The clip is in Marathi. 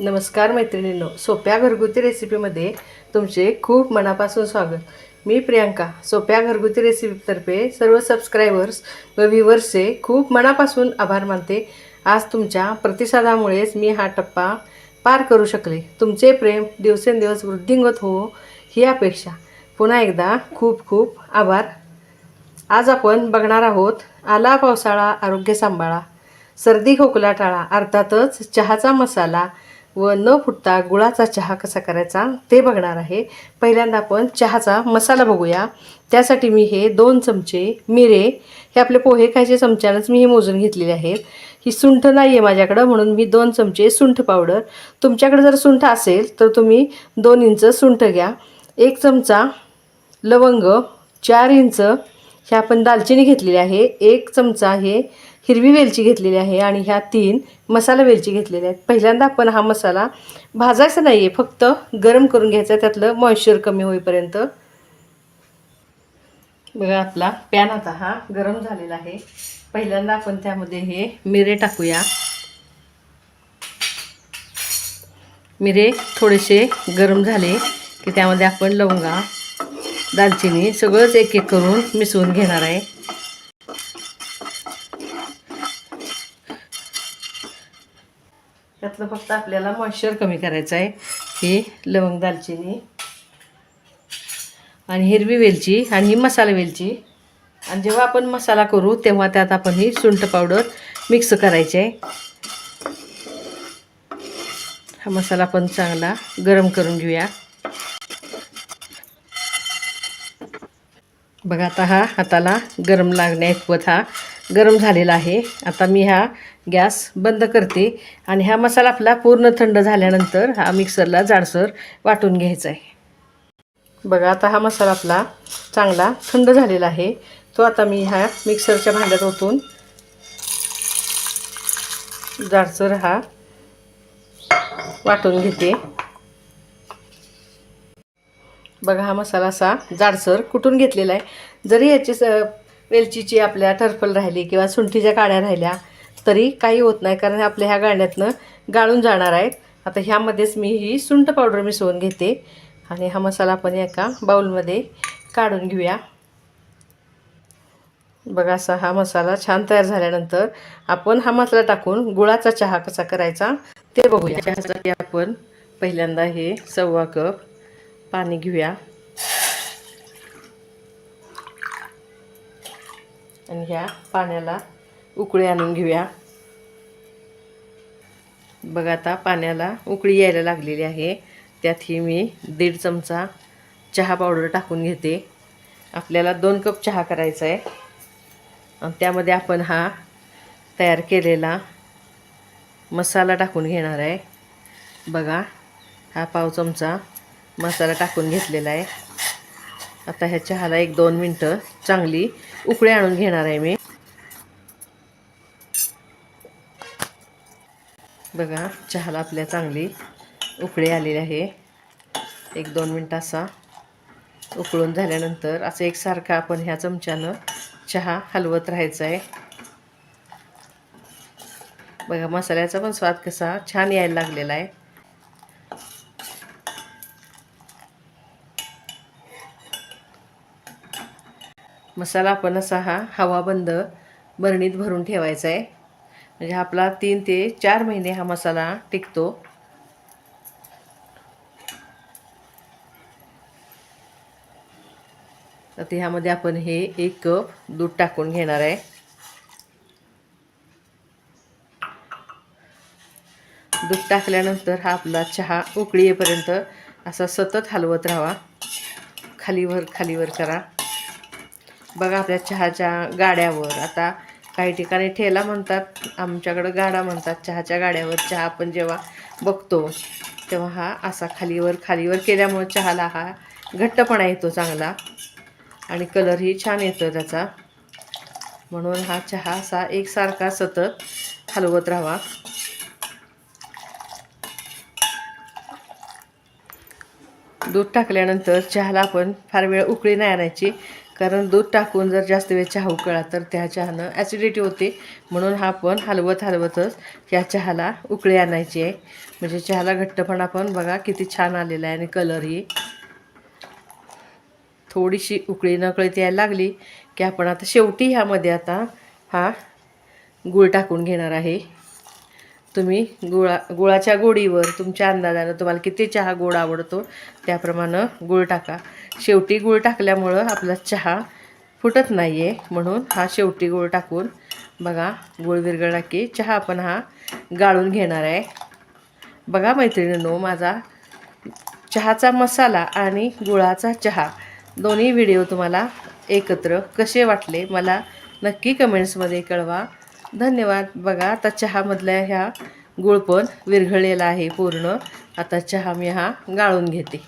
नमस्कार मैत्रिणींनो सोप्या घरगुती रेसिपीमध्ये तुमचे खूप मनापासून स्वागत. मी प्रियांका सोप्या घरगुती रेसिपीतर्फे सर्व सबस्क्रायबर्स व व्ह्युअर्सचे खूप मनापासून आभार मानते. आज तुमच्या प्रतिसादामुळेच मी हा टप्पा पार करू शकले. तुमचे प्रेम दिवसेंदिवस वृद्धिंगत हो ही अपेक्षा. पुन्हा एकदा खूप खूप आभार. आज आपण बघणार आहोत आला पावसाळा आरोग्य सांभाळा. सर्दी खोकला टाळा अर्थातच चहाचा मसाला व न फुटता गुळाचा चहा कसा करायचा ते बघणार आहे. पहिल्यांदा आपण चहाचा मसाला बघूया. त्यासाठी मी हे दोन चमचे मिरे हे आपले पोहे खायचे चमच्यानंच मी हे मोजून घेतलेले आहेत. ही सुंठ नाही आहे माझ्याकडं म्हणून मी दोन चमचे सुंठ पावडर. तुमच्याकडे जर सुंठ असेल तर तुम्ही दोन इंच सुंठ घ्या. एक चमचा लवंग चार इंच हे आपण दालचिनी घेतलेली आहे. एक चमचा हे हिरवी वेलची घेतलेली आहे आणि ह्या तीन मसाला वेलची घेतलेल्या आहेत. पहिल्यांदा आपण हा मसाला भाजायचा नाही आहे फक्त गरम करून घ्यायचा आहे त्यातलं मॉइश्चर कमी होईपर्यंत. बघा आपला पॅन आता हा गरम झालेला आहे. पहिल्यांदा आपण त्यामध्ये हे मिरे टाकूया. मिरे थोडेसे गरम झाले की त्यामध्ये आपण लवंगा दालचिनी सगळंच एक एक करून मिसळून घेणार आहे. त्यातलं फक्त आपल्याला मॉइश्चर कमी करायचं आहे. ही लवंग दालचिनी आणि हिरवी वेलची आणि ही मसाला वेलची. आणि जेव्हा आपण मसाला करू तेव्हा त्यात आपण ही सुंठ पावडर मिक्स करायची आहे. हा मसाला पण चांगला गरम करून घेऊया. बघा आता हा हाताला गरम लागण्याइतपत हा गरम झालेला आहे. आता मी हा गॅस बंद करते आणि हा मसाला आपला पूर्ण थंड झाल्यानंतर हा मिक्सरला जाडसर वाटून घ्यायचा आहे. बघा आता हा मसाला आपला चांगला थंड झालेला आहे. तो आता मी ह्या मिक्सरच्या भांड्यात ओतून जाडसर हा वाटून घेते. बघा हा मसाला असा जाडसर कुटून घेतलेला आहे. जरी याची स वेलचीची आपल्या टरफल राहिली किंवा सुंठीच्या काड्या राहिल्या तरी काही होत नाही कारण आपल्या ह्या गाण्यातनं गाळून जाणार आहेत. आता ह्यामध्येच मी ही सुंठ पावडर मिसळून घेते आणि हा मसाला आपण एका बाऊलमध्ये काढून घेऊया. बघा असा हा मसाला छान तयार झाल्यानंतर आपण हा मसाला टाकून गुळाचा चहा कसा करायचा ते बघूया. त्यासाठी आपण पहिल्यांदा हे सव्वा कप पाणी घेऊया. आणि ह्या पाण्याला उकळी आणून घेऊया. बघा आता पाण्याला उकळी यायला लागलेली आहे. त्यातही मी दीड चमचा चहा पावडर टाकून घेते. आपल्याला दोन कप चहा करायचा आहे. आणि त्यामध्ये आपण हा तयार केलेला मसाला टाकून घेणार आहे. बघा हा पाव चमचा मसाला टाकून घेतलेला आहे. आता ह्या चहाला एक दोन मिनटं चांगली उकळी आणून घेणार आहे मी. बघा चहाला आपल्या चांगली उकळी आलेली आहे. एक दोन मिनटं असा उकळून झाल्यानंतर असं एकसारखा आपण ह्या चमच्यानं चहा हलवत राहायचा आहे. बघा मसाल्याचा पण स्वाद कसा छान यायला लागलेला आहे. मसाला आपण असा हा हवाबंद बरणीत भरून ठेवायचा आहे. म्हणजे आपला तीन ते चार महिने हा मसाला टिकतो. तर ह्यामध्ये आपण हे एक कप दूध टाकून घेणार आहे. दूध टाकल्यानंतर हा आपला चहा उकळी येईपर्यंत असा सतत हलवत राहावा खालीवर खालीवर करा. बघा आपल्या चहाच्या गाड्यावर. आता काही ठिकाणी ठेला म्हणतात आमच्याकडं गाडा म्हणतात चहाच्या गाड्यावर चहा आपण जेव्हा बघतो तेव्हा हा असा खालीवर खालीवर केल्यामुळे चहाला हा घट्टपणा येतो चांगला. आणि कलरही छान येतो त्याचा. म्हणून हा चहा असा एकसारखा सतत हलवत राहावा. दूध टाकल्यानंतर चहाला आपण फार वेळ उकळी नाही आणायची. कारण दूध टाकून जर जास्त वेळ चहा उकळला तर त्या चहानं ॲसिडिटी होते. म्हणून हा पण हलवत हलवतच या चहाला उकळी आणायची आहे. म्हणजे चहाला घट्टपणा पण बघा किती छान आलेला आहे आणि कलरही थोडीशी उकळी नकळीत यायला लागली की आपण आता शेवटी ह्यामध्ये आता हा गूळ टाकून घेणार आहे. तुम्ही गुळा गुळाच्या गोडीवर तुमच्या अंदाजानं तुम्हाला किती चहा गोड आवडतो त्याप्रमाणे गूळ टाका. शेवटी गूळ टाकल्यामुळं आपला चहा फुटत नाही आहे म्हणून हा शेवटी गूळ टाकून बघा गूळ विरगळला की चहा आपण हा गाळून घेणार आहे. बघा मैत्रिणींनो माझा चहाचा मसाला आणि गुळाचा चहा दोन्ही व्हिडिओ तुम्हाला एकत्र कसे वाटले मला नक्की कमेंट्समध्ये कळवा. धन्यवाद. बघा आता चहामधल्या ह्या गुळ पण विरघळलेला आहे पूर्ण. आता चहा मी हा गाळून घेते.